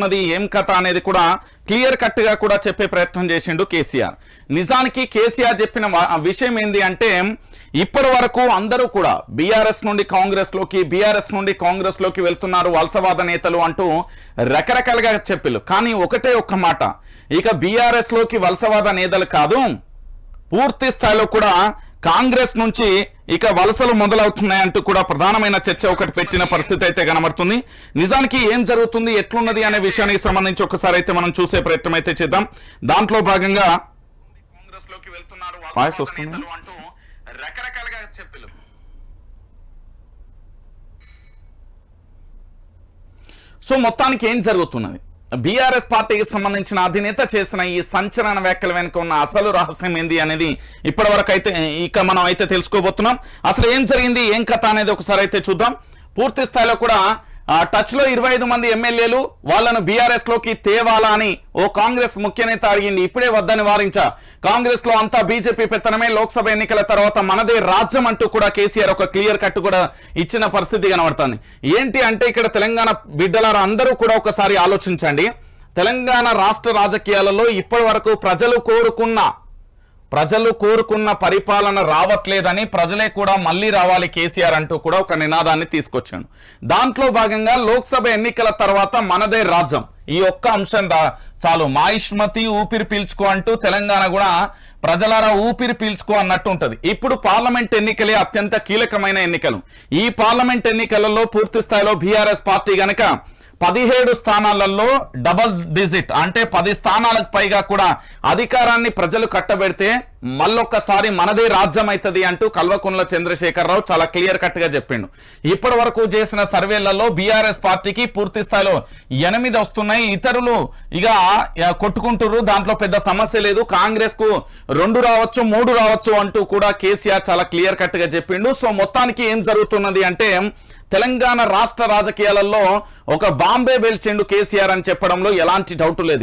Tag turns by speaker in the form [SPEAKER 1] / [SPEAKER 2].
[SPEAKER 1] జరుగుతున్నది ఏం కథ అనేది కూడా క్లియర్ కట్గా కూడా చెప్పే ప్రయత్నం చేసిండు కేసీఆర్. నిజానికి కేసీఆర్ చెప్పిన విషయం ఏంది అంటే ఇప్పటి వరకు అందరూ కూడా బీఆర్ఎస్ నుండి కాంగ్రెస్లోకి బీఆర్ఎస్ నుండి కాంగ్రెస్లోకి వెళ్తున్నారు వలసవాద నేతలు అంటూ రకరకాలుగా చెప్పిల్లు కానీ ఒకటే ఒక్క మాట. ఇక బీఆర్ఎస్లోకి వలసవాద నేతలు కాదు పూర్తి స్థాయిలో కూడా కాంగ్రెస్ నుంచి ఇక వలసలు మొదలవుతున్నాయంటూ కూడా ప్రధానమైన చర్చ ఒకటి పెట్టిన పరిస్థితి అయితే కనబడుతుంది. నిజానికి ఏం జరుగుతుంది ఎట్లున్నది అనే విషయానికి సంబంధించి ఒకసారి అయితే మనం చూసే ప్రయత్నం అయితే చేద్దాం. దాంట్లో భాగంగా కాంగ్రెస్లోకి వెళ్తున్నారు అంటూ రకరకాలుగా చెప్పిలు. సో మొత్తానికి ఏం జరుగుతున్నది? బీఆర్ఎస్ పార్టీకి సంబంధించిన అధినేత చేసిన ఈ సంచలన వ్యాఖ్యల వెనుక ఉన్న అసలు రహస్యం ఏంది అనేది ఇప్పటి వరకు అయితే ఇక మనం అయితే తెలుసుకోబోతున్నాం. అసలు ఏం జరిగింది ఏం కథ అనేది ఒకసారి అయితే చూద్దాం. పూర్తి స్థాయిలో కూడా ఆ, టచ్లో ఇరవై ఐదు మంది ఎమ్మెల్యేలు వాళ్ళను బీఆర్ఎస్లోకి తేవాలా అని ఓ కాంగ్రెస్ ముఖ్య నేత అడిగింది. ఇప్పుడే వద్దని వారించా. కాంగ్రెస్లో అంతా బీజేపీ పెత్తనమే. లోక్సభ ఎన్నికల తర్వాత మనదే రాజ్యం అంటూ కూడా కేసీఆర్ ఒక క్లియర్ కట్ కూడా ఇచ్చిన పరిస్థితి కనబడుతుంది. ఏంటి అంటే ఇక్కడ తెలంగాణ బిడ్డలారా అందరూ కూడా ఒకసారి ఆలోచించండి. తెలంగాణ రాష్ట్ర రాజకీయాలలో ఇప్పటి వరకు ప్రజలు కోరుకున్న ప్రజలు కోరుకున్న పరిపాలన రావట్లేదని ప్రజలే కూడా మళ్ళీ రావాలి కేసీఆర్ అంటూ కూడా ఒక నినాదాన్ని తీసుకొచ్చాను దాంట్లో భాగంగా లోక్సభ ఎన్నికల తర్వాత మనదే రాజ్యం. ఈ ఒక్క అంశం రా- చాలు. మాయిష్మతి ఊపిరి పీల్చుకో అంటూ తెలంగాణ కూడా ప్రజలారా ఊపిరి పీల్చుకో అన్నట్టు ఉంటుంది. ఇప్పుడు పార్లమెంట్ ఎన్నికలే అత్యంత కీలకమైన ఎన్నికలు. ఈ పార్లమెంట్ ఎన్నికలలో పూర్తి స్థాయిలో బీఆర్ఎస్ పార్టీ గనక పదిహేడు స్థానాలలో డబల్ డిజిట్ అంటే పది స్థానాలకు పైగా కూడా అధికారాన్ని ప్రజలు కట్టబెడితే మళ్ళొక్కసారి మనదే రాజ్యం అవుతుంది అంటూ కల్వకుంట్ల చంద్రశేఖరరావు చాలా క్లియర్ కట్గా చెప్పిండు. ఇప్పటి వరకు చేసిన సర్వేలలో బీఆర్ఎస్ పార్టీకి పూర్తి స్థాయిలో ఎనిమిది వస్తున్నాయి. ఇతరులు ఇక కొట్టుకుంటున్నారు దాంట్లో పెద్ద సమస్య లేదు. కాంగ్రెస్కు రెండు రావచ్చు మూడు రావచ్చు అంటూ కూడా కేసీఆర్ చాలా క్లియర్ కట్గా చెప్పిండు. సో మొత్తానికి ఏం జరుగుతున్నది అంటే తెలంగాణ రాష్ట్ర రాజకీయాలలో ఒక బాంబే బెల్చెండు కేసీఆర్ అని చెప్పడంలో ఎలాంటి డౌట్ లేదు.